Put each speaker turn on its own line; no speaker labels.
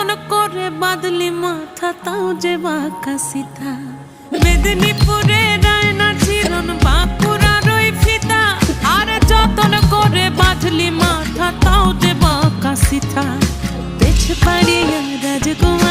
মতন করে বাদলি মাথা, তাও যে বাঁকা সীতা মেদিনীপুরে রায়না চিরন বাঁকুড়া রই ফিতা। আর যতন করে বাঁধলি মাথা, তাও যে বাঁকা সীতা পেছ পাড়িয়া রাজকুমার